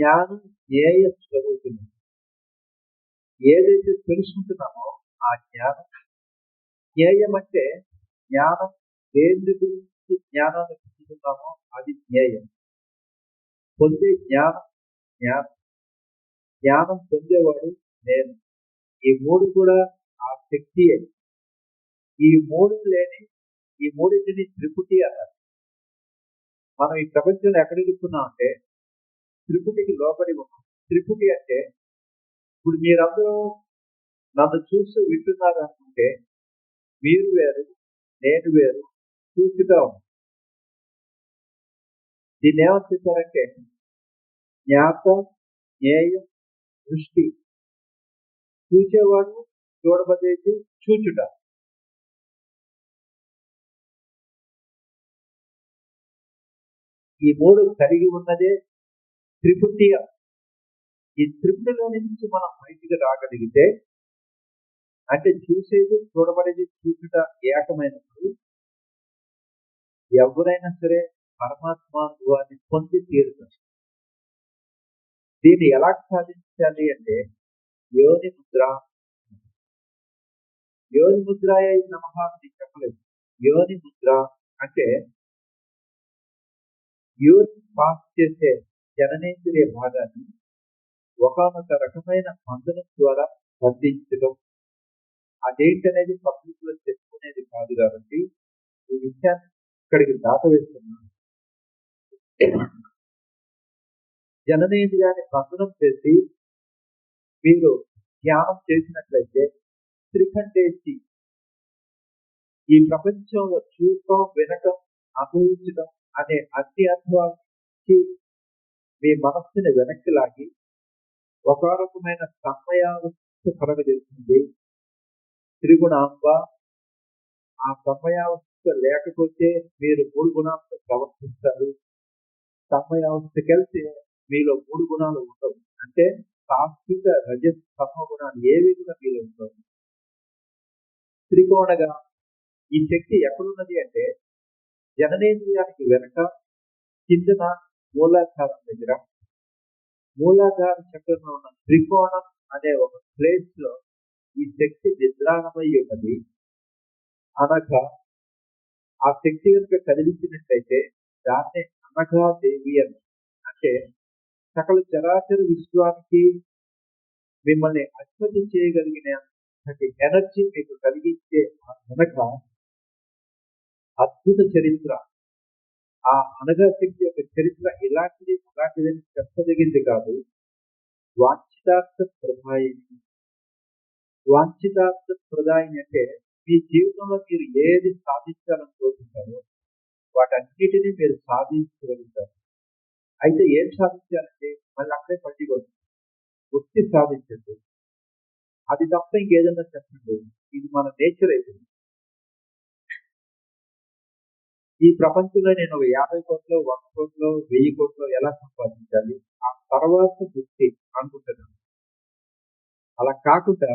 జ్ఞానం ధ్యేయ స్వరూపిణి ఏదైతే తెలుసుకుంటున్నామో ఆ జ్ఞానం ధ్యేయం అంటే జ్ఞానం దేని గురించి జ్ఞానాన్ని పొందుతున్నామో అది ధ్యేయం. పొందే జ్ఞానం జ్ఞానం. జ్ఞానం పొందేవాడు నేను. ఈ మూడు కూడా ఆ శక్తియే. ఈ మూడు లేని ఈ మూడింటిని త్రిపుటి అన్నారు. మనం ఈ ప్రపంచంలో ఎక్కడ ఇరుక్కున్నాం అంటే త్రిపుటికి లోబడి ఉన్నాం. త్రిపుటి అంటే ఇప్పుడు మీరందరూ నన్ను చూస్తూ వింటున్నారు అనుకుంటే మీరు వేరు నేను వేరు చూపుగా ఉంది దీన్ని ఏమని చెప్పారంటే జ్ఞాత జ్ఞేయం దృష్టి చూచేవాడు చూడబడేది చూచుట. ఈ మూడు కలిగి ఉన్నదే త్రిపుటి ఈ త్రిపుటిలో నుంచి మనం బయటికి రాగలిగితే అంటే చూసేది చూడబడేది చూచుట ఏకమైనప్పుడు ఎవరైనా సరే పరమాత్మ అనుభవాన్ని పొంది తీరుతారు. దీన్ని ఎలా సాధించాలి అంటే యోని ముద్ర. యోని ముద్ర నమహాన్ని అని చెప్పలేదు. యోని ముద్ర అంటే యోని పాస్ చేసే జననేంద్రియ భాగాన్ని ఒకనొక రకమైన మందనం ద్వారా బంధించడం అదేంటనేది పబ్లిక్లో చెప్పుకునేది కాదు కాబట్టి ఈ విషయాన్ని ఇక్కడికి దాటవేస్తున్నాను. జననేంద్రియాన్ని బంధనం చేసి మీరు ధ్యానం చేసినట్లయితే త్రికండేసి ఈ ప్రపంచంలో చూడటం వినటం అనుభవించడం అనే అన్ని అనుభవానికి మీ మనస్సుని వెనక్కి లాగి ఒక రకమైన సమయావస్థ కలగజేస్తుంది. త్రిగుణాంబ ఆ సమయావస్థ లేకపోతే మీరు మూడు గుణాలతో ప్రవర్తిస్తారు. సమయావస్థకి కలిసి మీలో మూడు గుణాలు ఉండవు. అంటే సాత్విక రజస్ తమ గుణాలు ఏవి కూడా మీలో ఉండవు. త్రికోణగా ఈ శక్తి ఎక్కడున్నది అంటే జననేంద్రియానికి వెనక కిందన మూలాధారం దగ్గర మూలాధార చక్రంలో ఉన్న త్రికోణం అనే ఒక ప్లేస్లో ఈ శక్తి నిద్రాణమై ఉన్నది. అనగా ఆ శక్తి కనుక కదిలించినట్లయితే దాన్నే అనగా దేవి అని. అంటే సకల చరాచర విశ్వానికి మిమ్మల్ని అశ్వతి చేయగలిగిన ఎనర్జీ మీకు కలిగించే ఆ అనక అద్భుత చరిత్ర. ఆ అనగా శక్తి యొక్క చరిత్ర ఇలాంటిది అలాంటిదని చెప్పదగింది కాదు. వాంఛితార్థ ప్రధాయిని. వాంఛితార్థ ప్రదాయిని అంటే మీ జీవితంలో మీరు ఏది సాధించాలని కోరుకుంటారో వాటన్నిటిని మీరు సాధించగలుగుతారు. అయితే ఏం సాధించాలంటే మళ్ళీ అక్కడే పట్టికొచ్చు వృత్తి సాధించండి. అది తప్ప ఇంకేదన్నా చెప్పండి. ఇది మన నేచర్ అయితే. ఈ ప్రపంచంలో నేను ఒక యాభై కోట్లు వంద కోట్లు వెయ్యి కోట్లు ఎలా సంపాదించాలి? ఆ తర్వాత వృత్తి అనుకుంటున్నాను. అలా కాకుండా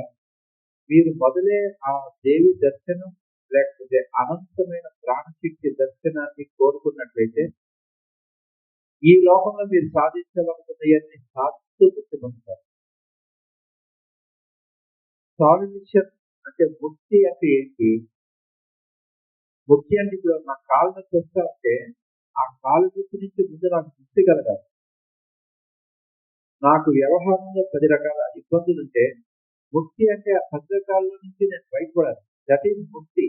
మీరు మొదలే ఆ దేవి దర్శనం లేకపోతే అనంతమైన ప్రాణశక్తి దర్శనాన్ని కోరుకున్నట్లయితే ఈ లోకంలో మీరు సాధించాలనుకున్నవన్నీ సాధిస్తూ ముక్తి పొందుతారు. సాల్యూషన్ అంటే ముక్తి అంటే ఏంటి? ముఖ్యంగా ఇప్పుడు నా కాలు నొప్పి వస్తా ఆ కాలు నొప్పి నుంచి ముందు నాకు ముక్తి కలగాలి. నాకు వ్యవహారంలో పది రకాల ఇబ్బందులు ఉంటే ముక్తి అంటే ఆ పది నుంచి నేను బయటపడాలి. దట్ ఈజ్ ముక్తి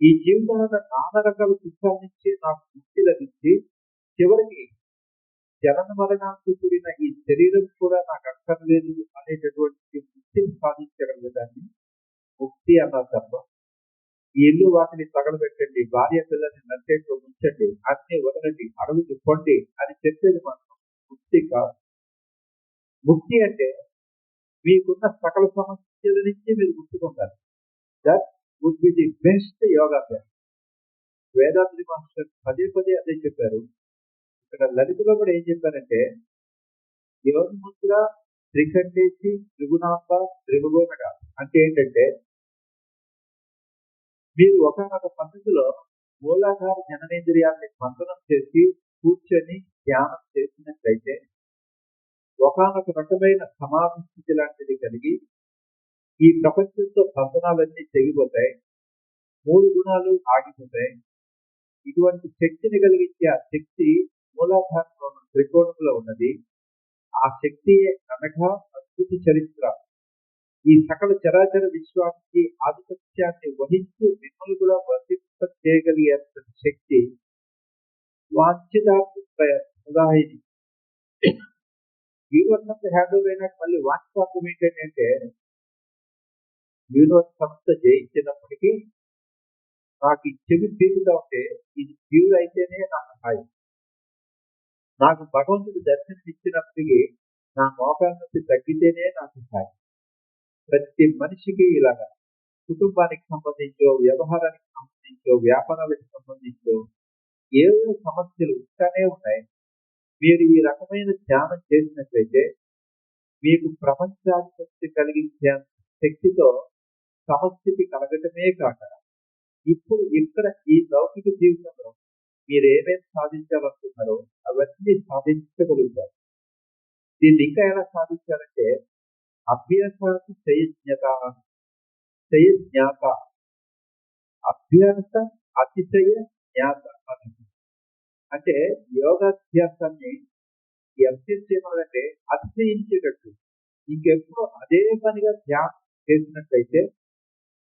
ఈ జీవితంలో నానా రకాల దుఃఖాల నుంచి నాకు ముక్తి లభించి చివరికి జనన మరణాలతో కూడిన ఈ శరీరం కూడా నాకు అక్కర్లేదు అనేటటువంటి ముక్తిని సాధించగలగడాన్ని ముక్తి అన్న తప్ప ఈ ఇల్లు వాటిని తగలబెట్టండి భార్య పిల్లల్ని నట్టేట్లో ఉంచండి అన్ని వదలండి అడుగులు పొండి అని చెప్పేది మాత్రం ముక్తి కాదు. ముక్తి అంటే మీకున్న సకల సమస్యల నుంచి మీరు ముట్టుకుంటారు. That would be the best yoga Vethathiri master పదే పదే అదే చెప్పారు. ఇక్కడ లలితలో కూడా ఏం చెప్పారంటే యోగముద్ర త్రికండేసి త్రిగుణాంబ త్రిభుగోనక అంటే ఏంటంటే మీరు ఒకనొక పద్ధతిలో మూలాధార జననేంద్రియాన్ని స్పందనం చేసి కూర్చొని ధ్యానం చేసినట్లయితే ఒకనొక రకమైన సమాధి స్థితి లాంటిది కలిగి ఈ ప్రపంచంతో బంధనాలన్నీ తెగిపోతాయి. మూడు గుణాలు ఆగిపోతాయి. ఇటువంటి శక్తిని కలిగించే ఆ శక్తి మూలాధారంలో త్రికోణంలో ఉన్నది. ఆ శక్తియే అనగా అద్భుత చరిత్ర. ఈ సకల చరాచర విశ్వానికి ఆధిపత్యాన్ని వహించి మిమ్మల్ని కూడా వర్తింప చేయగలిగే శక్తి వాంఛితాత్మక ఉదాహరణ యూనివర్స్ హ్యాండ్ అయినాక మళ్ళీ వాంఛాత్వం ఏంటంటే యూనివర్స్ సంస్థ జయించినప్పటికీ నాకు ఈ చెవి తీరుగా ఉంటే ఇది తీరు అయితేనే నాకు హాయి నాకు భగవంతుడు దర్శనం ఇచ్చినప్పటికీ నా మోకాల తగ్గితేనే నాకు హాయి ప్రతి మనిషికి ఇలాగా కుటుంబానికి సంబంధించో వ్యవహారానికి సంబంధించో వ్యాపారాలకు సంబంధించో ఏవో సమస్యలు ఉంటానే ఉన్నాయి. మీరు ఈ రకమైన ధ్యానం చేసినట్లయితే మీకు ప్రపంచాధిపత్తి కలిగించే శక్తితో సమస్యకి కలగటమే కాక ఇప్పుడు ఇక్కడ ఈ లౌకిక జీవితంలో మీరు ఏమేమి సాధించాలనుకున్నారో అవన్నీ సాధించగలుగుతారు. దీన్ని ఇంకా ఎలా సాధించాలంటే అభ్యాసానికి చైజ్ఞత చైజ్ఞాత అభ్యాస అతిశయ జ్ఞాత అంటే యోగాభ్యాసాన్ని అభ్యసించాలంటే చేయమంటే అతిశయించేటట్టు ఇంకెప్పుడు అదే పనిగా ధ్యానం చేసినట్లయితే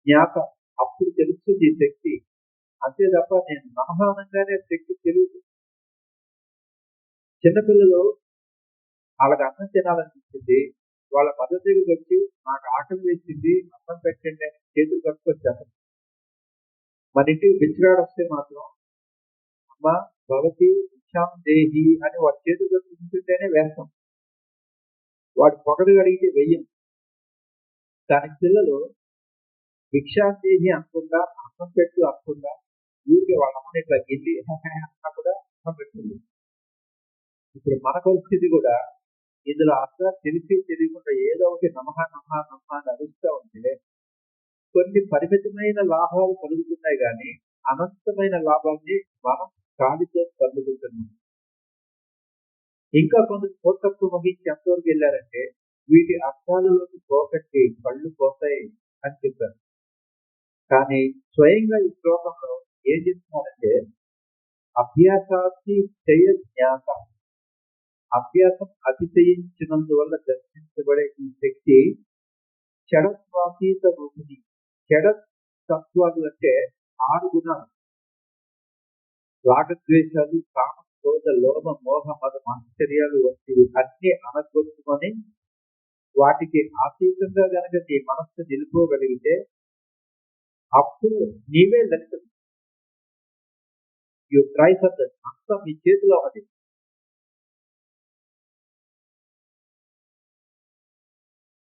జ్ఞాత అప్పుడు తెలుస్తుంది ఈ శక్తి. అంతే తప్ప నేను నమహానంగానే శక్తి తెలియదు. చిన్నపిల్లలు వాళ్ళకి అన్నం తినాలనిపించింది వాళ్ళ మద్దతు దగ్గరికి వచ్చి నాకు ఆకలి వేసింది అన్నం పెట్టండి అని చేతులు కట్టుకొచ్చారు మన ఇంటికి పిచ్చిగాడు వస్తే మాత్రం అమ్మ భవతి ఇచ్చాం దేహి అని వాడు చేతులు కట్టుకుంటుంటేనే వేస్తాం వాడు పొగడు అడిగితే వెయ్యం. దాని పిల్లలు భిక్షాందేహి అనకుండా అన్నం పెట్టు అనుకుందా ఊరికి వాళ్ళ అమ్మని ఇట్లా గిల్లి అన్నా కూడా అన్నం పెట్టింది ఇప్పుడు మన పరిస్థితి కూడా ఇందులో అర్థం తెలిసి తెలియకుండా ఏదో ఒకటి నమహ నమహ నమహ అని అరుస్తూ ఉంటే కొన్ని పరిమితమైన లాభాలు కలుగుతున్నాయి కానీ అనంతమైన లాభాన్ని మనం కాలితో కలుగుతున్నాం ఇంకా కొంత కోతత్వ వహించి ఎంతవరకు వెళ్ళారంటే వీటి అర్థాలలోకి పోకట్టి కళ్ళు పోతాయి అని చెప్పారు. కానీ స్వయంగా ఈ శ్లోకంలో ఏం చెప్తున్నారంటే అభ్యాసాన్ని చేయ జ్ఞాత అభ్యాసం అతిశయించినందువల్ల దర్శించబడే ఈ శక్తి చెడత్వాతీత రూపిణి చెడ తత్వాలు అంటే ఆరు గుణాలు రాగద్వేషాలు కామ క్రోధ లోభ మోహ మద ఆశ్చర్యాలు వంటివి అన్ని అనగొట్టుకొని వాటికి ఆతీతంగా కనుక నీ మనస్సు నిలుపుకోగలిగితే అప్పుడు నీవే లక్ష్యం యు ట్రై ఫర్ దట్ అంతా మీ చేతిలో అది